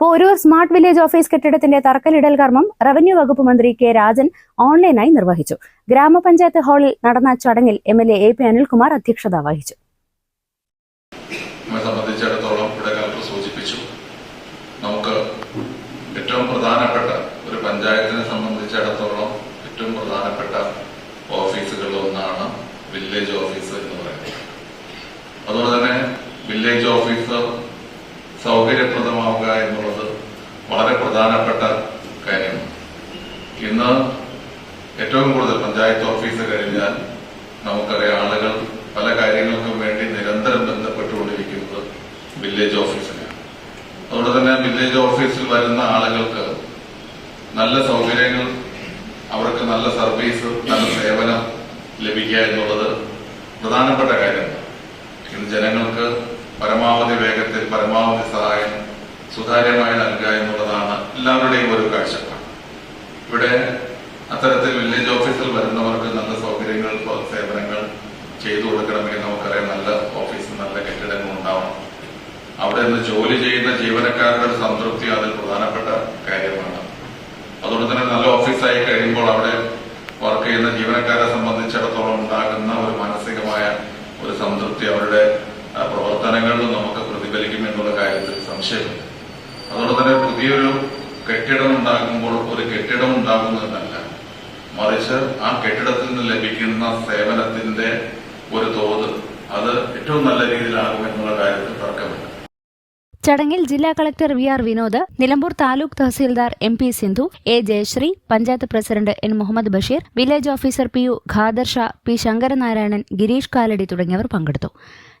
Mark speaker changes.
Speaker 1: Poroor smart village office കെട്ടിടത്തിന്റെ തറക്കല്ലിടൽ കർമ്മം റവന്യൂ വകുപ്പ് മന്ത്രി കെ രാജൻ ഓൺലൈനായി നിർവഹിച്ചു. ഗ്രാമപഞ്ചായത്ത് ഹാളിൽ നടന്ന ചടങ്ങിൽ M L A A P Anilkumar അധ്യക്ഷത വഹിച്ചു.
Speaker 2: സംബന്ധിച്ചിടത്തോളം ഏറ്റവും പ്രധാനപ്പെട്ട ഒരു പഞ്ചായത്തിനെ ഏറ്റവും പ്രധാനപ്പെട്ട വില്ലേജ് ഓഫീസ് എന്ന് പറയുന്നത്. അതുപോലെ തന്നെ വില്ലേജ് ഓഫീസ് സൗകര്യപ്രദമാവുക എന്നുള്ളത് വളരെ പ്രധാനപ്പെട്ട കാര്യമാണ് ഇന്ന് ഏറ്റവും കൂടുതൽ പഞ്ചായത്ത് ഓഫീസ് കഴിഞ്ഞാൽ നമുക്കറിയാം ആളുകൾ പല കാര്യങ്ങൾക്കും വേണ്ടി നിരന്തരം ബന്ധപ്പെട്ടുകൊണ്ടിരിക്കുന്നത് വില്ലേജ് ഓഫീസിലാണ്. അതുകൊണ്ട് തന്നെ വില്ലേജ് ഓഫീസിൽ വരുന്ന ആളുകൾക്ക് നല്ല സൗകര്യങ്ങൾ അവർക്ക് നല്ല സർവീസ് നല്ല സേവനം ലഭിക്കുക എന്നുള്ളത് പ്രധാനപ്പെട്ട ജനങ്ങൾക്ക് പരമാവധി വേഗത്തിൽ പരമാവധി സഹായം സുതാര്യമായി നൽകുക എന്നുള്ളതാണ് എല്ലാവരുടെയും ഒരു കാഴ്ചപ്പാട്. ഇവിടെ അത്തരത്തിൽ വില്ലേജ് ഓഫീസിൽ വരുന്നവർക്ക് നല്ല സൗകര്യങ്ങൾ സേവനങ്ങൾ ചെയ്തു കൊടുക്കണമെങ്കിൽ നമുക്കറിയാം നല്ല ഓഫീസ് നല്ല കെട്ടിടങ്ങൾ ഉണ്ടാവണം. അവിടെ നിന്ന് ജോലി ചെയ്യുന്ന ജീവനക്കാരുടെ ഒരു സംതൃപ്തി അതിൽ പ്രധാനപ്പെട്ട കാര്യമാണ്. അതുകൊണ്ട് തന്നെ നല്ല ഓഫീസായി കഴിയുമ്പോൾ അവിടെ വർക്ക് ചെയ്യുന്ന ജീവനക്കാരെ സംബന്ധിച്ചിടത്തോളം ഉണ്ടാകുന്ന ഒരു മാനസികമായ ഒരു സംതൃപ്തി അവരുടെ ആ, പ്രവർത്തനങ്ങളിലും നമുക്ക് പ്രതിഫലിക്കും എന്നുള്ള കാര്യത്തിൽ സംശയമില്ല. അതുകൊണ്ട് തന്നെ പുതിയൊരു കെട്ടിടം ഉണ്ടാകുമ്പോൾ ഒരു കെട്ടിടം ഉണ്ടാകുന്നതല്ല മറിച്ച് ആ കെട്ടിടത്തിൽ നിന്ന് ലഭിക്കുന്ന സേവനത്തിന്റെ ഒരു തോത് അത് ഏറ്റവും നല്ല രീതിയിലാകും എന്നുള്ള കാര്യത്തിൽ തർക്കമില്ല.
Speaker 1: ചടങ്ങിൽ ജില്ലാ collector V R Vinod Nilambur taluk tahsildar M P Sindhu A Jayasree panchayat president N Muhammad Basheer village officer P U Khader Shah P Sankaranarayanan Gireesh Kalady തുടങ്ങിയവർ പങ്കെടുത്തു.